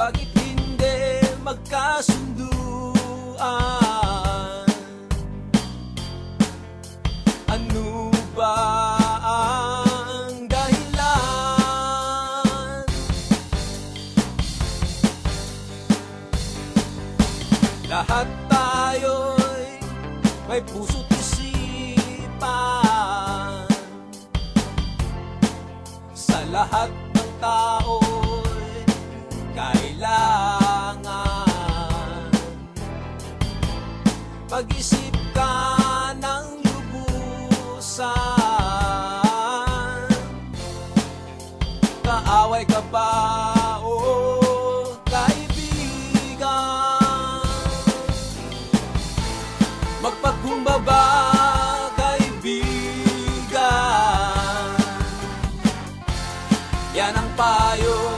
Bakit hindi magkasunduan? Ano ba ang dahilan? Lahat tayo'y may puso't isipan Sa lahat ng tao kailangan. Pag-isip ka ng lubusan. Kaaway ka ba o kaibigan. Magpagkumbaba Yan ang payo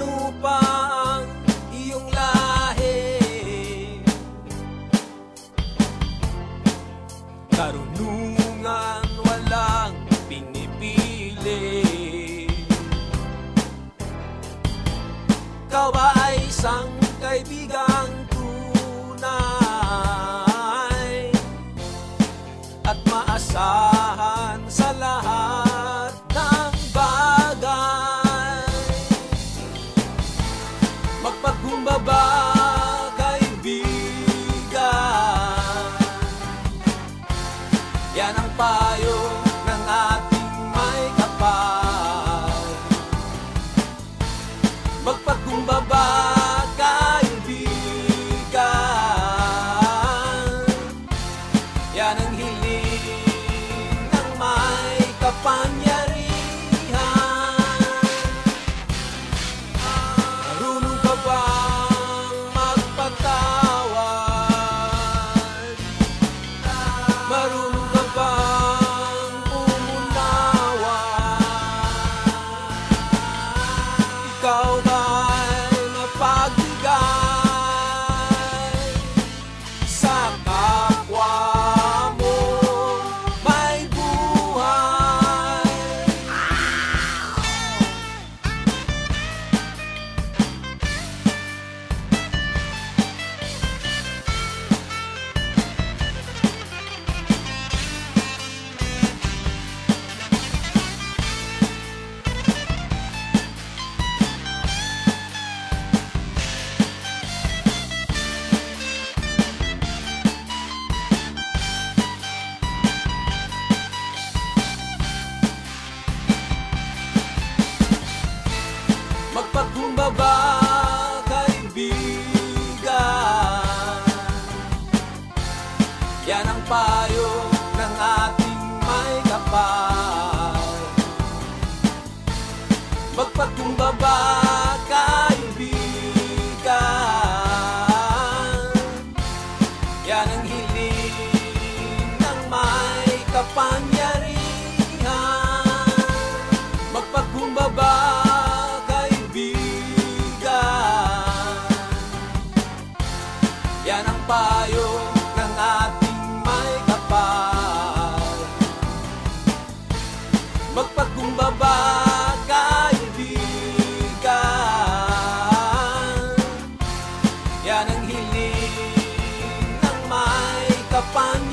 no Pai. Yan ang hiling ng may kapanda.